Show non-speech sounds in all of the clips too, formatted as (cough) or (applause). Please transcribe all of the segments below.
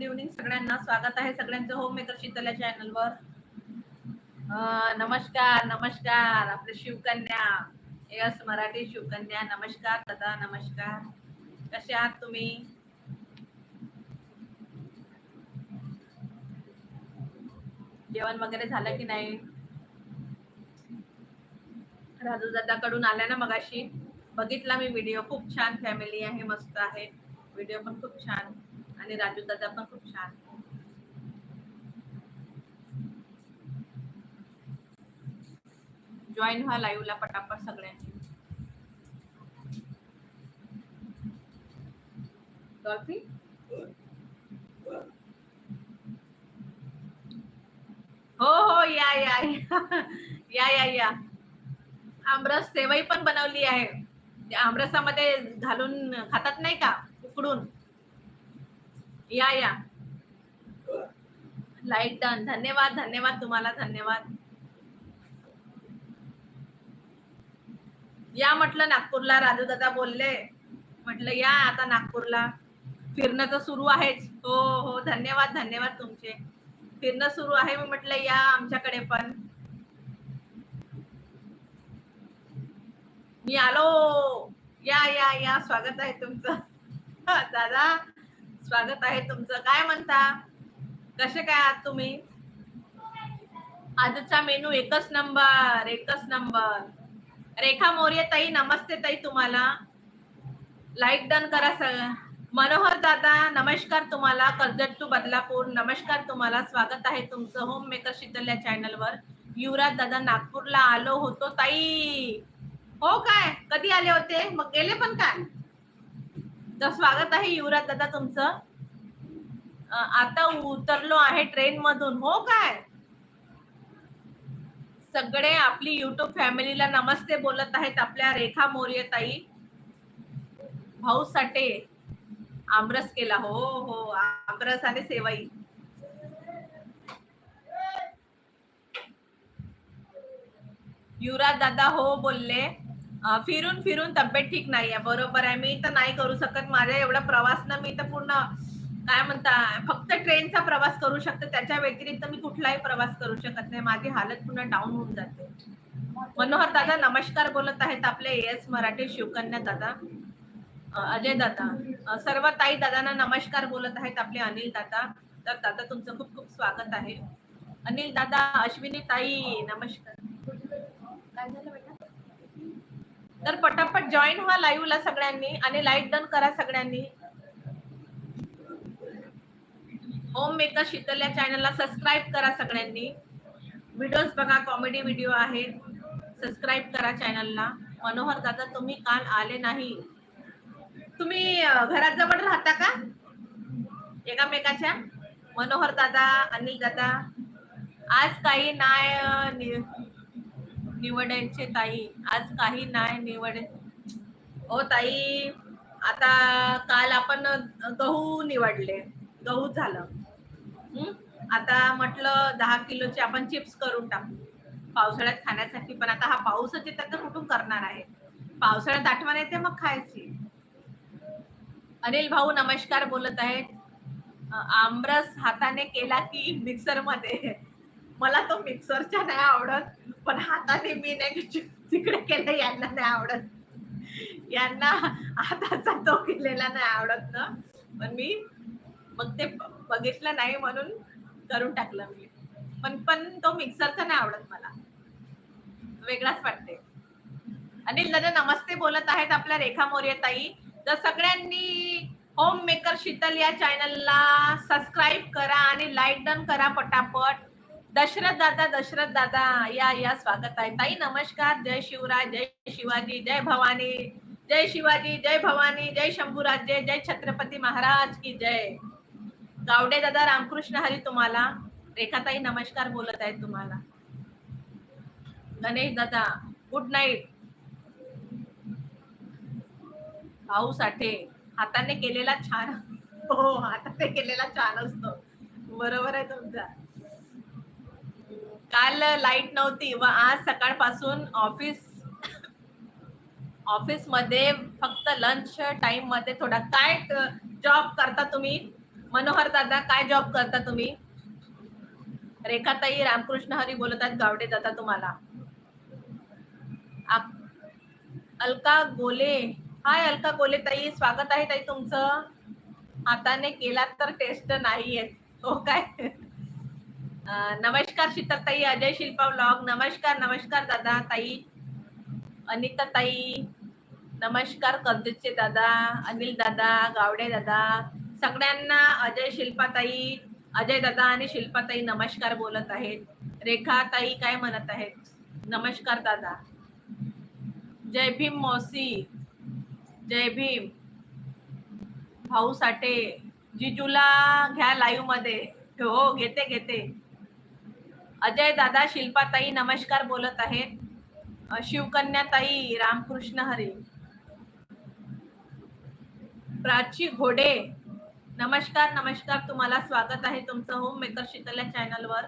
Good evening सगळ्यांना स्वागत आहे सगळ्यांचं होम मेकर शीतल या चॅनलवर नमस्कार नमस्कार आपले शिवकन्या यस मराठी शिवकन्या नमस्कार दादा नमस्कार. कसे आहात तुम्ही? जेवण वगैरे झालं की नाही? राजू दादाकडून आल्या ना मगाशी? बघितला मी व्हिडिओ खूप छान फॅमिली आहे मस्त आहे. व्हिडिओ पण खूप छान. आणि राजू दादा पण खूप छान. जॉईन व्हा लाईव्हला पटापट सगळ्यांनी. डॉल्फी हो हो या या. (laughs) या या या. आमरस सेवई पण बनवली आहे. आमरसामध्ये घालून खातात नाही का? उकडून. या या. लाईक डन धन्यवाद धन्यवाद तुम्हाला धन्यवाद. या म्हटलं नागपूरला राजू दादा बोलले. म्हटलं या आता नागपूरला. फिरणं तर सुरू आहेच. हो हो धन्यवाद धन्यवाद तुमचे. फिरणं सुरू आहे मी म्हटलं या आमच्याकडे पण. मी आलो. या या या. स्वागत आहे तुमचं. (laughs) दादा स्वागत आहे तुमचं. काय म्हणता? कसे काय आहात तुम्ही? आजचा मेनू एकच नंबर एकच नंबर. रेखा मोर्ये ताई नमस्ते ताई तुम्हाला. लाईक डन करा सग मनोहर दादा नमस्कार तुम्हाला. कर्जत टू बदलापूर नमस्कार तुम्हाला. स्वागत आहे तुमचं होम मेकर शीतल या चॅनलवर युवराज दादा नागपूरला आलो होतो ताई. हो काय? कधी आले होते? मग गेले पण काय? तर स्वागत आहे युवराज दादा तुमचं. आता उतरलो आहे ट्रेन मधून हो काय? सगळे आपली युट्यूब फॅमिलीला नमस्ते बोलत आहेत आपल्या रेखा मोर्य ताई भाऊ साठे आमरस केला. हो हो आमरस आणि सेवाई. युवराज दादा हो बोलले. फिरून फिरून तब्येत ठीक नाही आहे बरोबर आहे. मी तर नाही करू शकत. माझ्या एवढा प्रवास ना मी तर पूर्ण काय म्हणता फक्त ट्रेनचा प्रवास करू शकते. त्याच्या व्यतिरिक्त मी कुठलाही प्रवास करू शकत नाही. माझी हालत पूर्ण डाऊन होऊन जाते. मनोहर दादा नमस्कार बोलत आहेत आपले एस मराठी शिवकन्या दादा अजय दादा. सर्व ताई दादांना नमस्कार बोलत आहेत आपले अनिल दादा. तर दादा तुमचं खूप खूप स्वागत आहे. अनिल दादा अश्विनी ताई नमस्कार काय झालं बेटा तर पटापट जॉईन व्हा लाईव्हला सगळ्यांनी आणि लाइट डन करा सगळ्यांनी. होम मेकर शीतल या चॅनलला सबस्क्राईब करा सगळ्यांनी. व्हिडिओज बघा कॉमेडी व्हिडिओ आहेत. सबस्क्राईब करा चॅनलला मनोहर दादा तुम्ही काल आले नाही. तुम्ही घरात जवळ राहता का? एकामेकाच्या? मनोहर दादा अनिल दादा. आज काही नाही निवडायचे ताई. आज काही नाही निवड. ओ ताई आता काल आपण गहू निवडले. गहू झालं. आता म्हटलं दहा किलोचे आपण चिप्स करून टाकू. पावसाळ्यात खाण्यासाठी पण आता हा पाऊसच येतात तर कुठून करणार आहे? पावसाळ्यात आठवण येते मग खायची. अनिल भाऊ नमस्कार बोलत आहेत. आमरस हाताने केला की मिक्सरमध्ये? मला तो मिक्सरच्या नाही आवडत पण हाताने मी नाही तिकडे केलं यांना नाही आवडत. यांना हाताचा तो केलेला नाही आवडत ना. पण मी मग ते ब- बघितलं नाही म्हणून करून टाकलं मी. पण पण तो मिक्सरचा नाही आवडत मला. वेगळाच वाटते. अनिल दादा नमस्ते बोलत आहेत आपल्या रेखा मोर्ये ताई. तर सगळ्यांनी होम मेकर शीतल या चॅनलला सबस्क्राईब करा आणि लाईक डन करा पटापट. दशरथ दादा दशरथ दादा या या स्वागत आहे. ताई नमस्कार. जय शिवराय जय शिवाजी जय भवानी. जय शिवाजी जय भवानी जय शंभूराजे जय छत्रपती महाराज की जय. गावडे दादा रामकृष्ण हरी तुम्हाला. रेखाताई नमस्कार बोलत आहेत तुम्हाला. गणेश दादा गुड नाईट भाऊ साठे हाताने केलेला छान हो हाताने केलेला छान असतो. बरोबर आहे तुमचा. काल लाइट नव्हती व आज सकाळपासून ऑफिस ऑफिसमध्ये फक्त लंच टाइममध्ये थोडा काय जॉब करता तुम्ही? मनोहर दादा काय जॉब करता तुम्ही? रेखाताई रामकृष्ण हरी बोलत आहेत गावडे दादा तुम्हाला. अलका गोले. हाय अलका गोले ताई स्वागत आहे ताई तुमचं. हाताने केला तर टेस्ट नाही येत हो काय? नमस्कार शीतलताई अजय शिल्पा ब्लॉग नमस्कार नमस्कार दादा ताई. अनिता ताई. नमस्कार कर्जतचे दादा अनिल दादा गावडे दादा. सगळ्यांना अजय शिल्पाताई अजय दादा आणि शिल्पाताई नमस्कार बोलत आहेत. रेखा ताई काय म्हणत आहेत? नमस्कार दादा. जय भीम मौसी. जय भीम. भाऊ साठे. जिजूला घ्या लाईव्हमध्ये. हो घेते घेते. अजय दादा शिल्पाताई नमस्कार बोलत आहेत. शिवकन्याताई रामकृष्ण हरी. प्राची घोडे नमस्कार नमस्कार तुम्हाला स्वागत आहे तुमचं होम मेकर शिकल्या चॅनलवर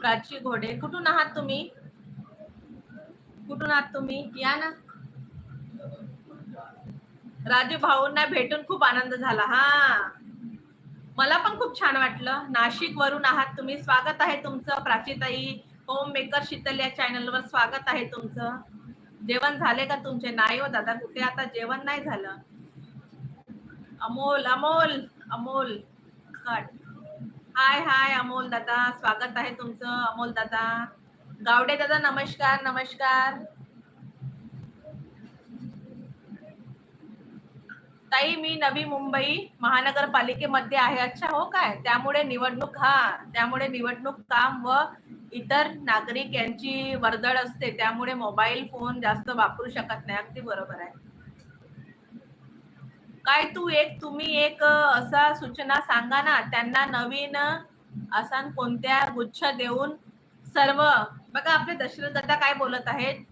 प्राची घोडे कुठून आहात तुम्ही? कुठून आहात तुम्ही? या ना. राजू भाऊंना भेटून खूप आनंद झाला. हा. मला पण खूप छान वाटलं. नाशिक वरून आहात तुम्ही. स्वागत आहे तुमचं. प्राचीताई होम मेकर शीतल या चॅनलवर स्वागत आहे तुमचं. जेवण झाले का तुमचे? नाही हो दादा कुठे आता? जेवण नाही झालं. Amol Amol Amol cut. Hi hi Amol दादा. स्वागत आहे तुमचं. अमोल दादा. गावडे दादा नमस्कार नमस्कार. ताई मी नवी मुंबई महानगरपालिकेमध्ये आहे. अच्छा हो काय? त्यामुळे निवडणूक हा त्यामुळे निवडणूक काम व इतर नागरिक यांची वर्दळ असते. त्यामुळे मोबाईल फोन जास्त वापरू शकत नाही. अगदी बरोबर आहे. काय तू एक तुम्ही एक असा सूचना सांगा ना त्यांना नवीन असा कोणत्या गुच्छ देऊन सर्व बघा आपले दशरथ दादा काय बोलत आहेत?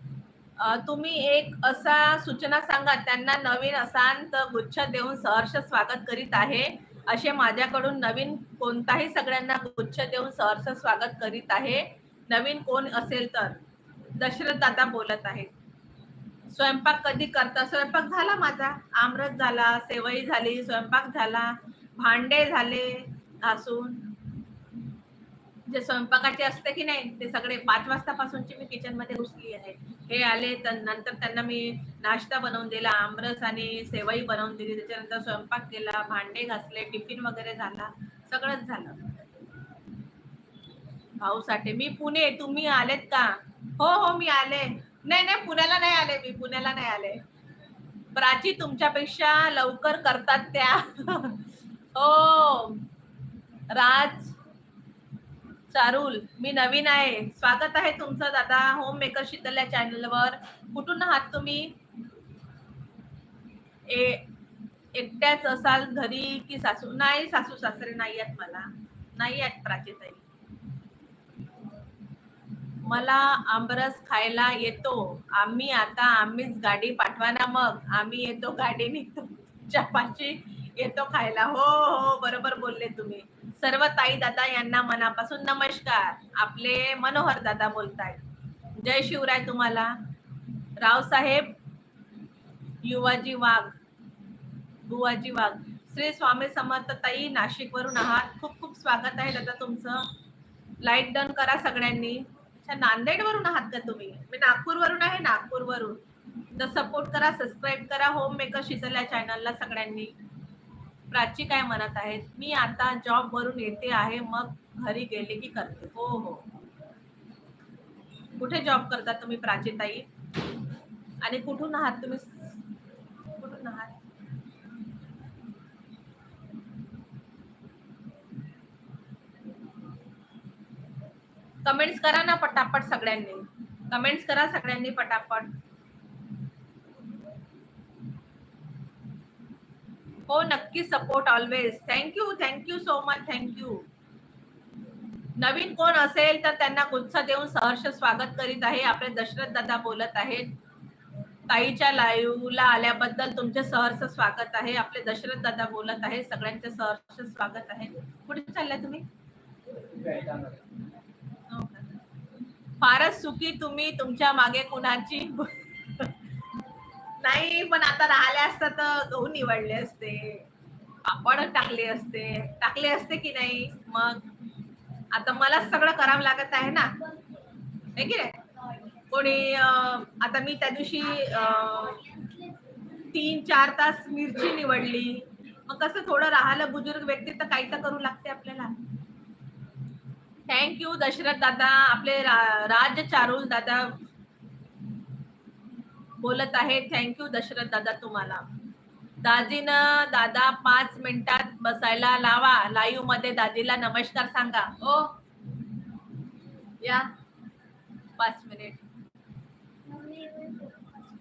तुम्ही एक असा सूचना सांगा त्यांना नवीन असांत गुच्छ देऊन सहर्ष स्वागत करीत आहे असे माझ्याकडून नवीन कोणताही सगळ्यांना गुच्छ देऊन सहर्ष स्वागत करीत आहे नवीन कोण असेल तर? दशरथ दादा बोलत आहेत. स्वयंपाक कधी करता? स्वयंपाक झाला माझा. आमरस झाला सेवई झाली स्वयंपाक झाला भांडे झाले घासून. जे स्वयंपाकाचे असते की नाही ते सगळे पाच वाजतापासूनची मी किचनमध्ये घुसली आहे. हे आले तर नंतर त्यांना मी नाश्ता बनवून दिला आमरस आणि सेवाई बनवून दिली. त्याच्यानंतर स्वयंपाक केला भांडे घासले टिफिन वगैरे झाला सगळंच झालं. भाऊसाठी मी पुणे तुम्ही आलेत का? हो हो मी आले. नाही नाही पुण्याला नाही आले मी पुण्याला नाही आले. प्राची तुमच्यापेक्षा लवकर करतात त्या. (laughs) हो. राज चारुल मी नवीन आहे. स्वागत आहे तुमचं दादा होम मेकर शीतल या चॅनलवर कुठून आहात तुम्ही? ए एकट्याच असाल घरी की सासू? नाही सासू सासरे नाही आहेत मला. नाही आहेत प्राचीताई मला आमरस खायला येतो. आम्ही आता आम्हीच गाडी पाठवा ना मग. आम्ही येतो गाडी निघतो चपाची येतो खायला. हो हो बरोबर बोलले तुम्ही. सर्व ताई दादा यांना मनापासून नमस्कार. आपले मनोहर दादा बोलताय जय शिवराय तुम्हाला. रावसाहेब युवाजी वाघ बुवाजी वाघ श्री स्वामी समर्थ ताई नाशिक वरून आहात. खूप खूप स्वागत आहे दादा तुमचं. लाइट डन करा सगळ्यांनी. अच्छा नांदेड वरून आहात का तुम्ही? मी नागपूर वरून आहे नागपूर वरून तर सपोर्ट करा सबस्क्राईब करा. होम मेकर शिजल्या चॅनलला सगळ्यांनी. प्राची काय म्हणत आहेत? मी आता जॉब वरून येते आहे मग घरी गेले की करते. हो हो. कुठे जॉब करता तुम्ही प्राचीताई आणि कुठून आहात तुम्ही? कुठून आहात? कमेंट्स करा ना पटापट सगळ्यांनी. कमेंट्स करा सगळ्यांनी पटापट. हो नक्की support always thank you thank you so much thank you नवीन कोण असेल तर त्यांना गुच्छ देऊन सहर्ष स्वागत करीत आहे. आपले दशरथ दादा बोलत आहेत. ताईच्या लाईव्हला आल्याबद्दल तुमचे सहर्ष स्वागत आहे. आपले दशरथ दादा बोलत आहे सगळ्यांचे सहर्ष स्वागत आहे. कुठे चाललाय तुम्ही? हो फारच सुखी तुम्ही तुमच्या मागे कुणाची? नाही पण आता राहिले असता तर गहू निवडले असते. पापड टाकले असते. टाकले असते की नाही? मग आता मला सगळं करावं लागत आहे ना? है की नाही? कोणी आता मी त्या दिवशी तीन चार तास मिरची निवडली. मग कसं थोडं राहिलं बुजुर्ग व्यक्ती तर काही तर करू लागते आपल्याला. थँक्यू दशरथ दादा आपले रा- राज चारुल दादा. बोलत आहे. थँक्यू दशरथ दादा तुम्हाला. दाजीनं दादा पाच मिनिटात बसायला लावा. लाईव्हमध्ये दाजीला नमस्कार सांगा. ओ. या. पाच मिनिट.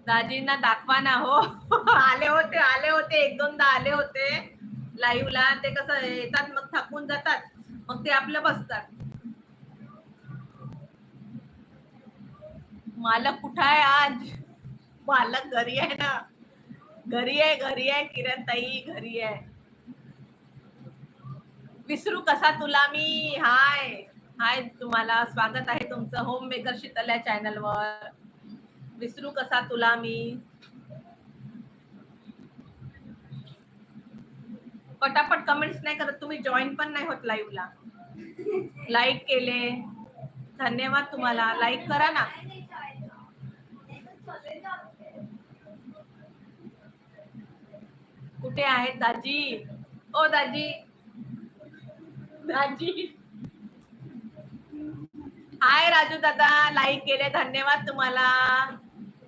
दाजींना दाखवा ना हो. आले होते आले होते. एक दोनदा आले होते. लाईव्हला ते कसं येतात मग थकून जातात. मग ते आपलं बसतात. मालक कुठं आहे आज? बालक घरी आहे ना. घरी आहे घरी आहे किरण ताई घरी आहे. विसरू कसा तुला मी? हाय. हाय तुम्हाला. स्वागत आहे तुमचं होम मेकर शीतल या विसरू कसा तुला मी? पटापट कमेंट्स नाही करत. तुम्ही जॉईन पण नाही होत लाईव्हला लाईक केले. धन्यवाद तुम्हाला. लाईक करा ना. कुठे आहेत दाजी? ओ दाजी. दाजी. हाय राजू दादा लाईक केले धन्यवाद तुम्हाला.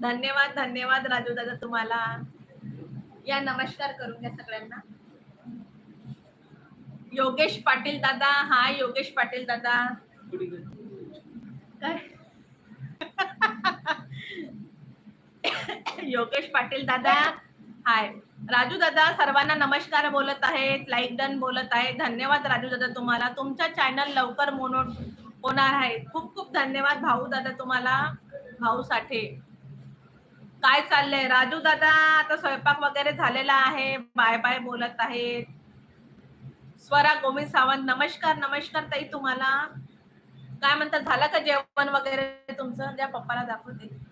धन्यवाद धन्यवाद राजू दादा तुम्हाला. या नमस्कार करून घ्या सगळ्यांना. योगेश पाटील दादा हाय योगेश पाटील दादा. काय? (laughs) योगेश पाटील दादा हाय. राजू दादा सर्वांना नमस्कार बोलत आहेत लाईक डन बोलत आहे धन्यवाद राजू दादा तुम्हाला. तुमचा चॅनल लवकर मोनो होणार आहे. खूप खूप धन्यवाद भाऊ दादा तुम्हाला भाऊ साठे. काय चाललंय? राजू दादा आता स्वयंपाक वगैरे झालेला आहे. बाय बाय बोलत आहेत. स्वरा गोविंद सावंत नमस्कार नमस्कार ताई तुम्हाला. काय म्हणतात झालं का जेवण वगैरे तुमचं? द्या पप्पाला दाखवते.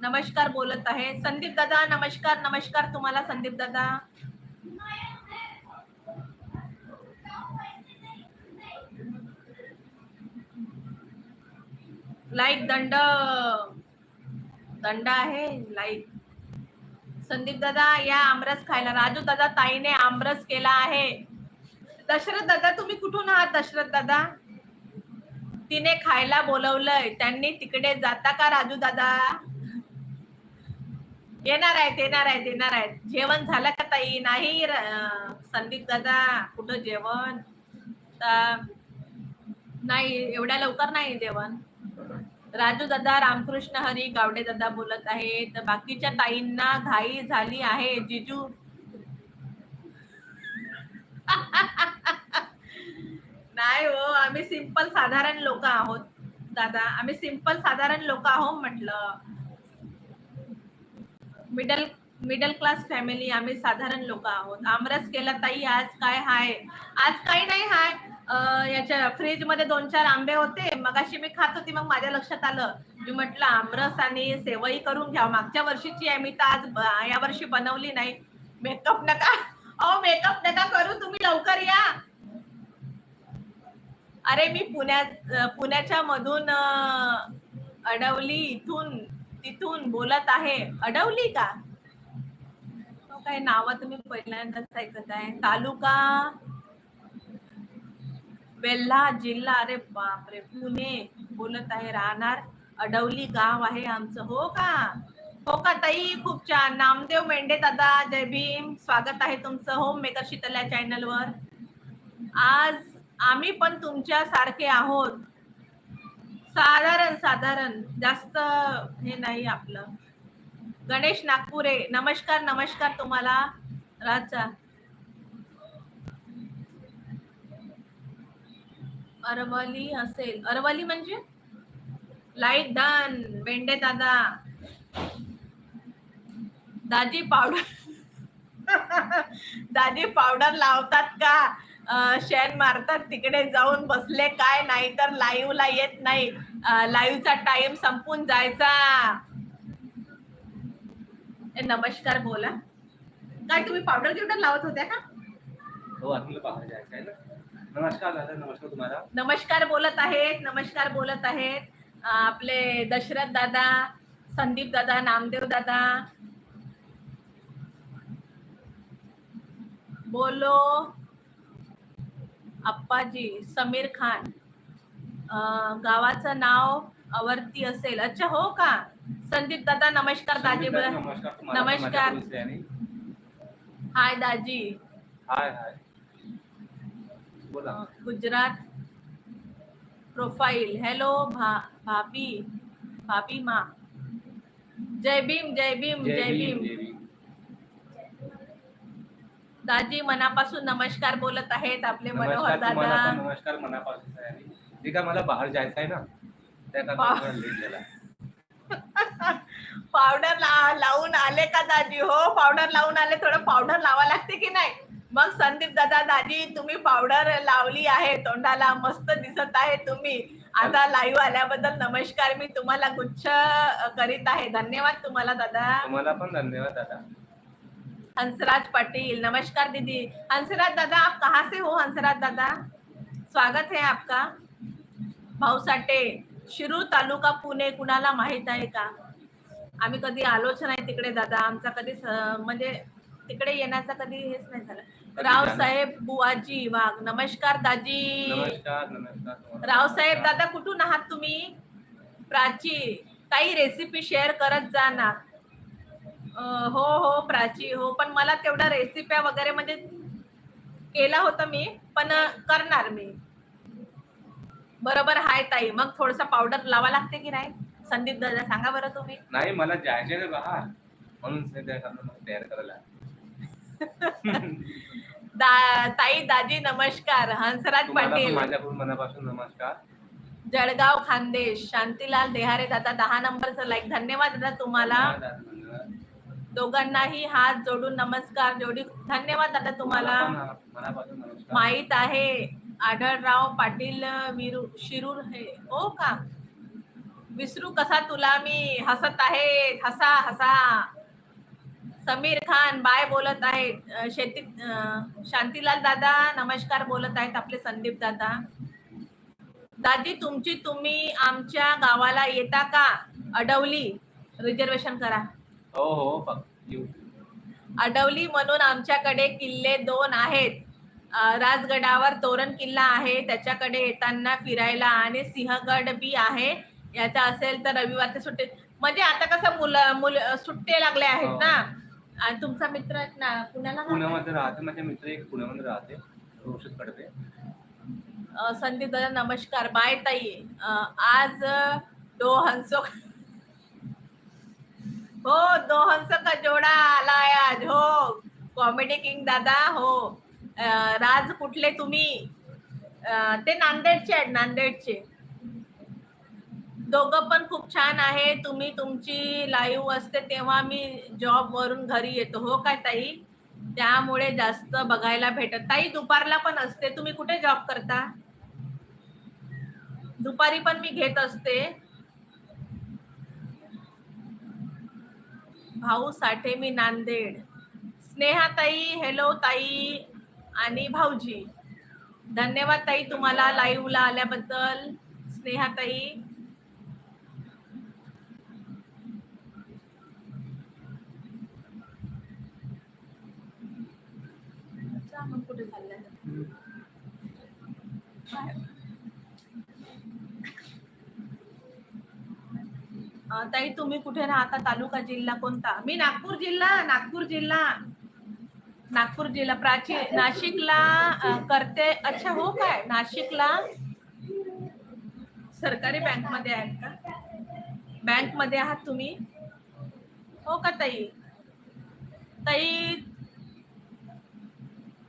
नमस्कार बोलत आहे. संदीप दादा नमस्कार नमस्कार तुम्हाला संदीप दादा. लाईक दंड. दंड आहे लाईक संदीप दादा या आमरस खायला. राजू दादा ताईने आमरस केला आहे. दशरथ दादा तुम्ही कुठून आहात दशरथ दादा? तिने खायला बोलवलंय. त्यांनी तिकडे जाता का राजू दादा? येणार आहेत येणार आहेत येणार आहेत. जेवण झालं का ताई? नाही संदीप दादा कुठं जेवण? नाही एवढ्या लवकर नाही जेवण. राजू दादा रामकृष्ण हरी गावडे दादा बोलत आहे तर बाकीच्या ताईंना घाई झाली आहे जिजू. नाही हो आम्ही सिंपल साधारण लोक आहोत दादा. आम्ही सिंपल साधारण लोक आहोत म्हटलं. मिडल मिडल क्लास फॅमिली आम्ही साधारण लोक आहोत. आमरस केला ताई आज काय हाय? आज काही नाही हाय. याच्या फ्रीजमध्ये दोन चार आंबे होते. मगाशी मी खात होती मग माझ्या लक्षात आलं. मी म्हटलं आमरस आणि सेवई करून घ्या मागच्या वर्षीची आहे मी तर आज या वर्षी बनवली नाही. मेकअप नका. अहो मेकअप नका करू तुम्ही लवकर या. अरे मी पुण्यात पुण्याच्या मधून अडवली इथून. तिथून बोलत आहे अडवली का? हो काय नाव तुम्ही पहिल्यांदाच ऐकत आहे. तालुका वेल्हा जिल्हा अरे बापरे पुणे बोलत आहे राहणार अडवली गाव आहे आमचं. हो का? हो का ताई? खूप छान. नामदेव मेंढे दादा जय भीम. स्वागत आहे तुमचं होम मेकर शीतल्या चॅनलवर आज आम्ही पण तुमच्या सारखे आहोत. साधारण साधारण. जास्त हे नाही आपलं. गणेश नागपुरे नमस्कार नमस्कार तुम्हाला. राजा. अरवली असेल. अरवली म्हणजे? लाइट डन बेंडे दादा. दाजी पावडर (laughs) दाजी पावडर लावतात का? शेण मारतात तिकडे जाऊन बसले काय नाही तर लाईव्हला येत नाही. लाईव्हचा टाइम संपून जायचा. नमस्कार बोला. काय तुम्ही पावडर गिवडर लावत होत्या का? हो नमस्कार दादा नमस्कार तुम्हाला. नमस्कार बोलत आहेत नमस्कार बोलत आहेत. आपले दशरथ दादा संदीप दादा नामदेव दादा. बोलो. अप्पाजी समीर खान. गावाचं नाव अवर्ती असेल. अच्छा हो का? संदीप दादा नमस्कार दाजी. नमस्कार. हाय दाजी. Hi hi. Gujarat profile. Hello भा भाभी. भाभी मा. जय भीम जय भीम. जय भीम. दाजी मनापासून नमस्कार बोलत आहेत आपले मनोहर नमस्कार तुम्हाला दादा. पण नमस्कार मनापासून. ठीक आहे मला बाहेर जायचं आहे ना त्या बा- कारण लेट झाला. (laughs) पावडर ला, लावून आले का दाजी? हो पावडर लावून आले. थोडं पावडर लावा लागते की नाही? मग संदीप दादा दाजी तुम्ही पावडर लावली आहे. तोंडाला मस्त दिसत आहे तुम्ही. आता लाईव्ह आल्याबद्दल नमस्कार. मी तुम्हाला गुच्छ अ, करीत आहे. धन्यवाद तुम्हाला दादा. तुम्हाला पण धन्यवाद दादा. हंसराज पाटिल नमस्कार दीदी. हंसराज दादा आप कहाँ से हो हंसराज दादा? स्वागत है आपका. भाऊसाटे शिरूर तालुका पुणे कुणाला माहीत आहे का? आम्ही कधी आलोच नाही तिकडे दादा. आमचा कधी म्हणजे तिकडे येण्याचा कधी हेच नाही झालं. रावसाहेब बुवाजी वाघ. नमस्कार दाजी. रावसाहेब दादा कुठून आहात तुम्ही? प्राची. काही रेसिपी शेअर करत जा ना. हो हो प्राची हो पण मला तेवढ्या रेसिप्या वगैरे म्हणजे केलं होतं मी पण करणार मी. बरोबर हाय ताई. मग थोडस पावडर लावा लागते की नाही? संदीप दादा सांगा बरं तुम्ही. नाही मला जायचे ना बाहेर. म्हणून तयार करायला. (laughs) दा ताई दाजी नमस्कार. हंसराज पाटील. माझ्याकडून मनापासून नमस्कार. जळगाव खानदेश. शांतीलाल देहारे दादा दहा नंबरचं लाईक धन्यवाद दादा तुम्हाला. दोघांनाही हात जोडून नमस्कार. जोडी धन्यवाद दादा तुम्हाला. माहीत आहे आढळराव पाटील विरू शिरूर हे. ओ का? विसरू कसा तुला? मी हसत आहे. हसा हसा. समीर खान बाय बोलत आहेत अं, शेती शांतीलाल दादा नमस्कार बोलत आहेत आपले संदीप दादा. दादी तुमची तुम्ही आमच्या गावाला येता का? अडवली. रिझर्वेशन करा. हो हो अडवली म्हणून आमच्याकडे किल्ले दोन आहेत. राजगडावर तोरण किल्ला आहे त्याच्याकडे येताना फिरायला आणि सिंहगड बी आहे. याचा असेल तर रविवारचे सुट्टे म्हणजे आता कसं मुलं मुलं सुट्टे लागले आहेत हो. ना आणि तुमचा मित्र आहेत ना पुण्याला? पुण्यामध्ये राहते माझे मित्र एक पुण्यामध्ये राहते कडते अं, संदीप दादा नमस्कार बाय ताई. आज दो हंसो हो दोहनचा कजोडा का जोडा आलाय आज हो. कॉमेडी किंग दादा हो. अं, राज कुठले तुम्ही? अं, ते नांदेडचे आहेत नांदेडचे. दोघं पण खूप छान आहे. तुम्ही तुमची लाईव्ह असते तेव्हा मी जॉब वरून घरी येतो. हो काय ताई? त्यामुळे जास्त बघायला भेटत. ताई दुपारला पण असते. तुम्ही कुठे जॉब करता? दुपारी पण मी घेत असते. भाऊ साठे मी नांदेड. स्नेहा ताई हॅलो ताई आणि भाऊजी. धन्यवाद ताई तुम्हाला लाईव्हला आल्याबद्दल. स्नेहा ताई अच्छा, मग कुठे चाललाय बाहेर. अं, ताई तुम्ही कुठे राहता? तालुका जिल्हा कोणता? मी नागपूर जिल्हा नागपूर जिल्हा. नागपूर जिल्हा. प्राची नाशिकला करते. अच्छा हो काय? नाशिकला सरकारी बँकमध्ये आहेत का? बँकमध्ये आहात तुम्ही? हो का ताई? ताई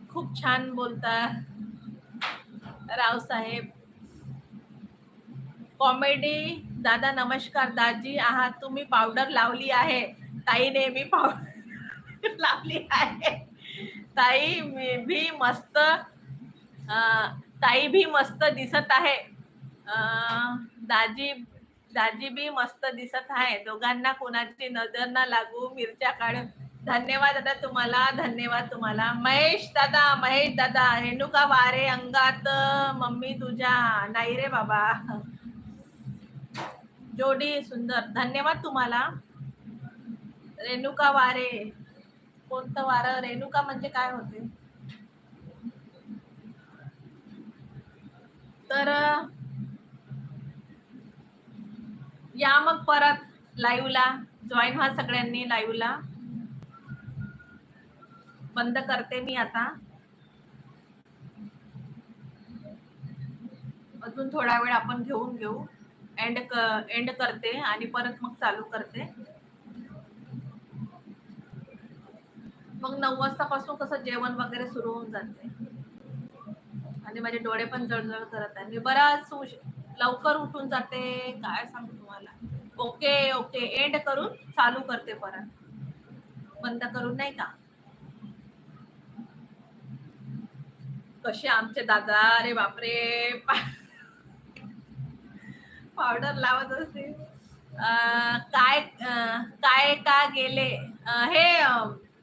खूप छान बोलता. रावसाहेब. कॉमेडी. दादा नमस्कार दाजी. आहात तुम्ही पावडर लावली आहे. ताईने मी पावडर (laughs) लावली आहे. ताई भी मस्त ताई भी मस्त दिसत आहे. दाजी दाजी बी मस्त दिसत आहे. दोघांना कोणाची नजर ना लागू मिरच्या काढून. धन्यवाद दादा तुम्हाला धन्यवाद तुम्हाला. महेश दादा महेश दादा रेणुका वारे अंगात मम्मी तुझ्या. नाही रे बाबा. जोडी सुंदर. धन्यवाद तुम्हाला. रेणुका वारे. कोणतं वारं? रेणुका म्हणजे काय होते? तर या मग परत लाईव्हला. जॉईन व्हा सगळ्यांनी लाईव्हला. बंद करते मी आता. अजून थोडा वेळ आपण घेऊन घेऊ. एंड एंड करते आणि परत मग चालू करते. मग नऊ वाजतापासून कसं जेवण वगैरे सुरू होऊन जाते. आणि माझे डोळे पण जळजळ करत आहे मी बराच उश- लवकर उठून जाते काय सांगू तुम्हाला. ओके ओके एंड करून चालू करते परत. बंद करून नाही का? कसे आमचे दादा अरे बापरे. पावडर लावत असते. काय काय का गेले? हे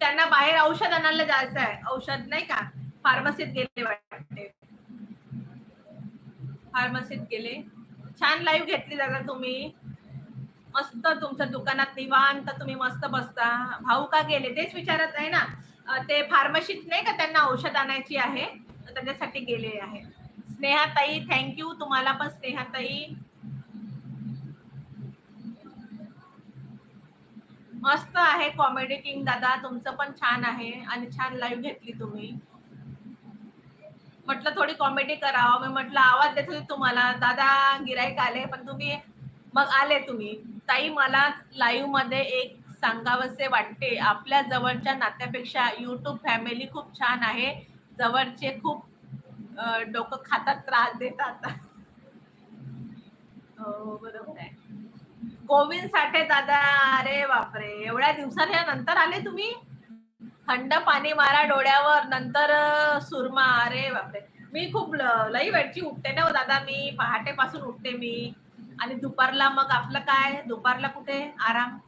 त्यांना बाहेर औषध आणायला जायचं आहे. औषध नाही का? फार्मसीत गेले वाटते. फार्मसीत गेले. छान लाईव्ह घेतली जाता तुम्ही. मस्त तुमच्या दुकानात निवांत तुम्ही मस्त बसता. भाऊ का गेले? तेच विचारत आहे ना. ते फार्मसीत नाही का त्यांना औषध आणायची आहे? त्याच्यासाठी गेले आहे. स्नेहाताई थँक्यू तुम्हाला पण स्नेहाताई. मस्त आहे कॉमेडी किंग दादा तुमचं पण छान आहे आणि छान लाईव्ह घेतली तुम्ही. म्हटलं थोडी कॉमेडी करावं. मी म्हटलं आवाज देत होती तुम्हाला. दादा गिरायक आले पण तुम्ही मग आले तुम्ही. ताई मला लाईव्हमध्ये एक सांगावसे वाटते. आपल्या जवळच्या नात्यापेक्षा युट्यूब फॅमिली खूप छान आहे. जवळचे खूप डोकं खातात त्रास देतात. हो बरोबर आहे. गोविंद साठे दादा अरे बापरे. एवढ्या दिवसात या नंतर आले तुम्ही? थंड पाणी मारा डोळ्यावर नंतर सुरमा. अरे बापरे. मी खूप ल- लई वेळची उठते ना हो दादा मी. पहाटे पासून उठते मी. आणि दुपारला मग आपलं काय? दुपारला कुठे? आराम.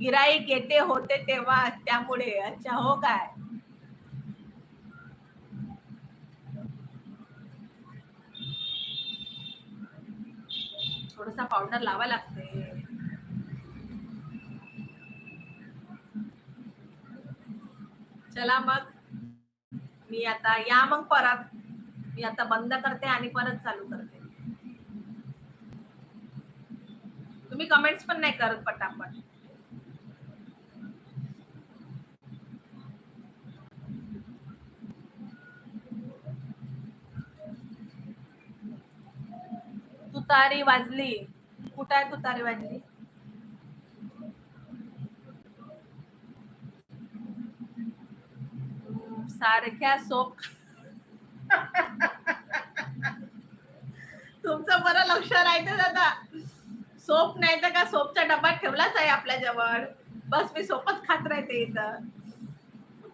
गिराईक येते होते तेव्हा. त्यामुळे अच्छा हो काय? थोडासा पावडर लावा लागते चला मग. मी आता या मग परत. मी आता बंद करते आणि परत चालू करते. तुम्ही कमेंट्स पण नाही करत पटापट. तुतारी वाजली. कुठं आहे तुतारी वाजली? सारख्या सोप तुमचं बरं लक्ष राहायचं दादा? सोप नाही तर का सोपचा डबा ठेवलाच आहे आपल्या जवळ? बस मी सोपच खात राहते इथं.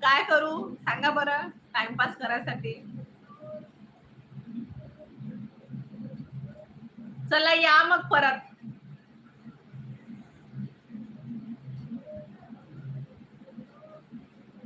काय करू? सांगा बरं टाइमपास करायसाठी. चला या मग परत.